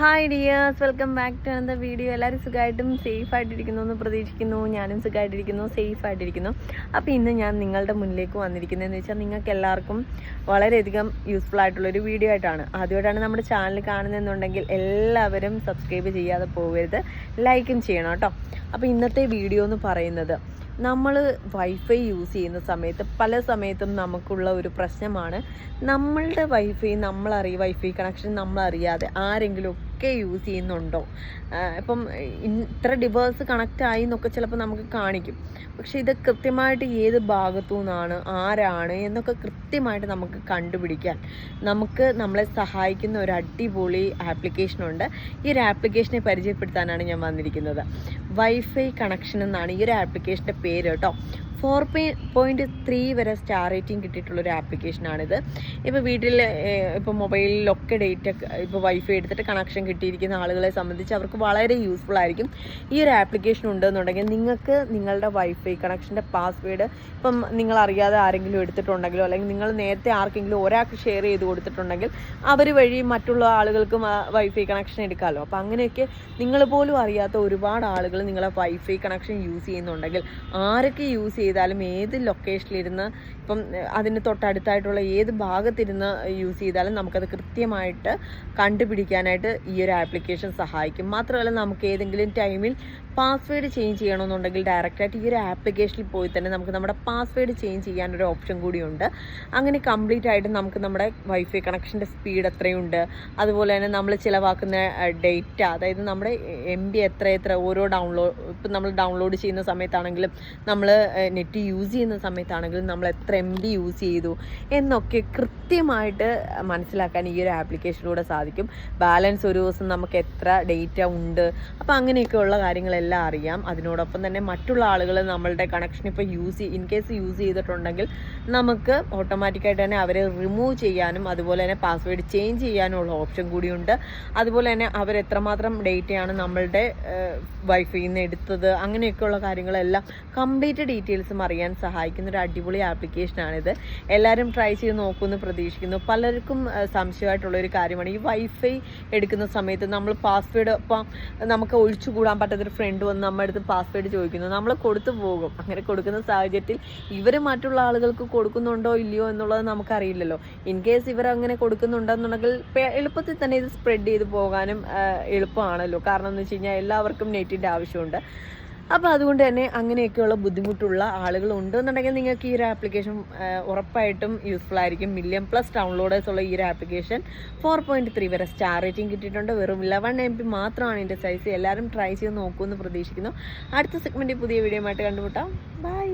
Hi dears welcome back to Anantha video എല്ലാവരും സുഖമായിട്ടും safe ആയിട്ടിരിക്കുന്നു എന്ന് പ്രതീക്ഷിക്കുന്നു. ഞാനും സുഖമായിട്ടിരിക്കുന്നു സേഫ് ആയിട്ടിരിക്കുന്നു. അപ്പോൾ ഇന്ന് ഞാൻ നിങ്ങളുടെ മുന്നിലേക്ക് വന്നിരിക്കുന്നതെന്ന് വെച്ചാൽ നിങ്ങൾക്ക് എല്ലാവർക്കും വളരെയധികം യൂസ്ഫുൾ ആയിട്ടുള്ളൊരു വീഡിയോ ആയിട്ടാണ്. ആദ്യമായിട്ടാണ് നമ്മുടെ ചാനൽ കാണുന്നതെന്നുണ്ടെങ്കിൽ എല്ലാവരും സബ്സ്ക്രൈബ് ചെയ്യാതെ പോകരുത്. ലൈക്കും ചെയ്യണം കേട്ടോ. അപ്പോൾ ഇന്നത്തെ വീഡിയോ എന്ന് പറയുന്നത് നമ്മൾ വൈഫൈ യൂസ് ചെയ്യുന്ന സമയത്ത് പല സമയത്തും നമുക്കുള്ള ഒരു പ്രശ്നമാണ്. നമ്മളുടെ വൈഫൈ നമ്മളറിയ വൈഫൈ കണക്ഷൻ നമ്മളറിയാതെ ആരെങ്കിലും ഒക്കെ യൂസ് ചെയ്യുന്നുണ്ടോ? ഇപ്പം ഇത്ര ഡിവേഴ്സ് കണക്റ്റ് ആയി എന്നൊക്കെ ചിലപ്പോൾ നമുക്ക് കാണിക്കും. പക്ഷെ ഇത് കൃത്യമായിട്ട് ഏത് ഭാഗത്തു നിന്നാണ് ആരാണ് എന്നൊക്കെ കൃത്യമായിട്ട് നമുക്ക് കണ്ടുപിടിക്കാൻ നമുക്ക് നമ്മളെ സഹായിക്കുന്ന ഒരു അടിപൊളി ആപ്ലിക്കേഷൻ ഉണ്ട്. ഈ ഒരു ആപ്ലിക്കേഷനെ പരിചയപ്പെടുത്താനാണ് ഞാൻ വന്നിരിക്കുന്നത്. വൈഫൈ കണക്ഷൻ എന്നാണ് ഈ ഒരു ആപ്ലിക്കേഷന്റെ പേര് കേട്ടോ. ഫോർ പോയിന്റ് ത്രീ വരെ സ്റ്റാർ റേറ്റിംഗ് കിട്ടിയിട്ടുള്ളൊരു ആപ്ലിക്കേഷനാണിത് ഇപ്പോൾ വീട്ടിൽ ഇപ്പോൾ മൊബൈലിലൊക്കെ ഡേറ്റ ഇപ്പോൾ വൈഫൈ എടുത്തിട്ട് കണക്ഷൻ കിട്ടിയിരിക്കുന്ന ആളുകളെ സംബന്ധിച്ച് അവർക്ക് വളരെ യൂസ്ഫുൾ ആയിരിക്കും. ഈ ഒരു ആപ്ലിക്കേഷൻ ഉണ്ടെന്നുണ്ടെങ്കിൽ നിങ്ങൾക്ക് നിങ്ങളുടെ വൈഫൈ കണക്ഷന്റെ പാസ്വേഡ് ഇപ്പം നിങ്ങൾ അറിയാതെ ആരെങ്കിലും എടുത്തിട്ടുണ്ടെങ്കിലോ അല്ലെങ്കിൽ നിങ്ങൾ നേരത്തെ ആർക്കെങ്കിലും ഒരാൾക്ക് ഷെയർ ചെയ്ത് കൊടുത്തിട്ടുണ്ടെങ്കിൽ അവർ വഴി മറ്റുള്ള ആളുകൾക്കും വൈഫൈ കണക്ഷൻ എടുക്കാമല്ലോ അപ്പോൾ അങ്ങനെയൊക്കെ നിങ്ങൾ പോലും അറിയാത്ത ഒരുപാട് ആളുകൾ നിങ്ങളെ വൈഫൈ കണക്ഷൻ യൂസ് ചെയ്യുന്നുണ്ടെങ്കിൽ ആരൊക്കെ യൂസ് ചെയ്താലും ഏത് ലൊക്കേഷനിലിരുന്ന് ഇപ്പം അതിന് തൊട്ടടുത്തായിട്ടുള്ള ഏത് ഭാഗത്തിരുന്ന് യൂസ് ചെയ്താലും നമുക്കത് കൃത്യമായിട്ട് കണ്ടുപിടിക്കാനായിട്ട് ഈ ഒരു ആപ്ലിക്കേഷൻ സഹായിക്കും. മാത്രമല്ല നമുക്ക് ഏതെങ്കിലും ടൈമിൽ പാസ്വേഡ് ചേഞ്ച് ചെയ്യണമെന്നുണ്ടെങ്കിൽ ഡയറക്റ്റായിട്ട് ഈ ഒരു ആപ്ലിക്കേഷനിൽ പോയി തന്നെ നമുക്ക് നമ്മുടെ പാസ്വേഡ് ചേഞ്ച് ചെയ്യാനൊരു ഓപ്ഷൻ കൂടിയുണ്ട്. അങ്ങനെ കംപ്ലീറ്റ് ആയിട്ട് നമുക്ക് നമ്മുടെ വൈഫൈ കണക്ഷന്റെ സ്പീഡ് എത്രയുണ്ട്? അതുപോലെ തന്നെ നമ്മൾ ചിലവാക്കുന്ന ഡേറ്റ അതായത് നമ്മുടെ എം ബി എത്ര എത്ര ഓരോ ഡൗൺലോഡ് ഇപ്പം നമ്മൾ ഡൗൺലോഡ് ചെയ്യുന്ന സമയത്താണെങ്കിലും നമ്മൾ നെറ്റ് യൂസ് ചെയ്യുന്ന സമയത്താണെങ്കിലും നമ്മൾ എത്ര എം ബി യൂസ് ചെയ്തു എന്നൊക്കെ കൃത്യമായിട്ട് മനസ്സിലാക്കാൻ ഈ ഒരു ആപ്ലിക്കേഷനിലൂടെ സാധിക്കും. ബാലൻസ് ഒരു ദിവസം നമുക്ക് എത്ര ഡേറ്റ ഉണ്ട്? അപ്പോൾ അങ്ങനെയൊക്കെയുള്ള കാര്യങ്ങളെല്ലാം അറിയാം. അതിനോടൊപ്പം തന്നെ മറ്റുള്ള ആളുകൾ നമ്മളുടെ കണക്ഷൻ ഇപ്പോൾ യൂസ് ഇൻ കേസ് യൂസ് ചെയ്തിട്ടുണ്ടെങ്കിൽ നമുക്ക് ഓട്ടോമാറ്റിക്കായിട്ട് തന്നെ അവരെ റിമൂവ് ചെയ്യാനും അതുപോലെ തന്നെ പാസ്വേഡ് ചേഞ്ച് ചെയ്യാനും ഉള്ള ഓപ്ഷൻ കൂടിയുണ്ട്. അതുപോലെ തന്നെ അവർ എത്രമാത്രം ഡേറ്റയാണ് നമ്മളുടെ വൈഫൈയിൽ നിന്ന് എടുത്തത് അങ്ങനെയൊക്കെയുള്ള കാര്യങ്ങളെല്ലാം കംപ്ലീറ്റ് ഡീറ്റെയിൽസും അറിയാൻ സഹായിക്കുന്ന ഒരു അടിപൊളി ആപ്ലിക്കേഷനാണിത് എല്ലാവരും ട്രൈ ചെയ്ത് നോക്കുമെന്ന് പ്രതീക്ഷിക്കുന്നു. പലർക്കും സംശയമായിട്ടുള്ള ഒരു കാര്യമാണ് ഈ വൈഫൈ എടുക്കുന്ന സമയത്ത് നമ്മൾ പാസ്വേഡ് ഇപ്പം നമുക്ക് ഒഴിച്ചുകൂടാൻ പറ്റാത്തൊരു ഫ്രണ്ട് വന്ന് നമ്മുടെ അടുത്ത് പാസ്വേഡ് ചോദിക്കുന്നു. നമ്മൾ കൊടുത്തു പോകും. അങ്ങനെ കൊടുക്കുന്ന സാഹചര്യത്തിൽ ഇവർ മറ്റുള്ള ആളുകൾക്ക് കൊടുക്കുന്നുണ്ടോ ഇല്ലയോ എന്നുള്ളത് നമുക്കറിയില്ലല്ലോ. ഇൻ കേസ് ഇവർ അങ്ങനെ കൊടുക്കുന്നുണ്ടെന്നുണ്ടെങ്കിൽ എളുപ്പത്തിൽ തന്നെ ഇത് സ്പ്രെഡ് ചെയ്ത് പോകാനും എളുപ്പമാണല്ലോ. കാരണം എന്ന് വെച്ച് കഴിഞ്ഞാൽ എല്ലാവർക്കും നെറ്റിന്റെ ആവശ്യമുണ്ട്. അപ്പോൾ അതുകൊണ്ട് തന്നെ അങ്ങനെയൊക്കെയുള്ള ബുദ്ധിമുട്ടുള്ള ആളുകൾ ഉണ്ടെന്നുണ്ടെങ്കിൽ നിങ്ങൾക്ക് ഈ ഒരു ആപ്ലിക്കേഷൻ ഉറപ്പായിട്ടും യൂസ്ഫുൾ ആയിരിക്കും. മില്യൺ പ്ലസ് ഡൗൺലോഡേഴ്സ് ഉള്ള ഈ ഒരു ആപ്ലിക്കേഷൻ ഫോർ പോയിന്റ് ത്രീ വരെ സ്റ്റാർ റേറ്റിംഗ് കിട്ടിയിട്ടുണ്ട്. വെറും ഇലവൺ എം പി മാത്രമാണ് എന്റെ സൈസ് എല്ലാവരും ട്രൈ ചെയ്ത് നോക്കുമെന്ന് പ്രതീക്ഷിക്കുന്നു. അടുത്ത സെഗ്മെന്റിൽ പുതിയ വീഡിയോ ആയിട്ട് കണ്ടുമുട്ടാം. ബൈ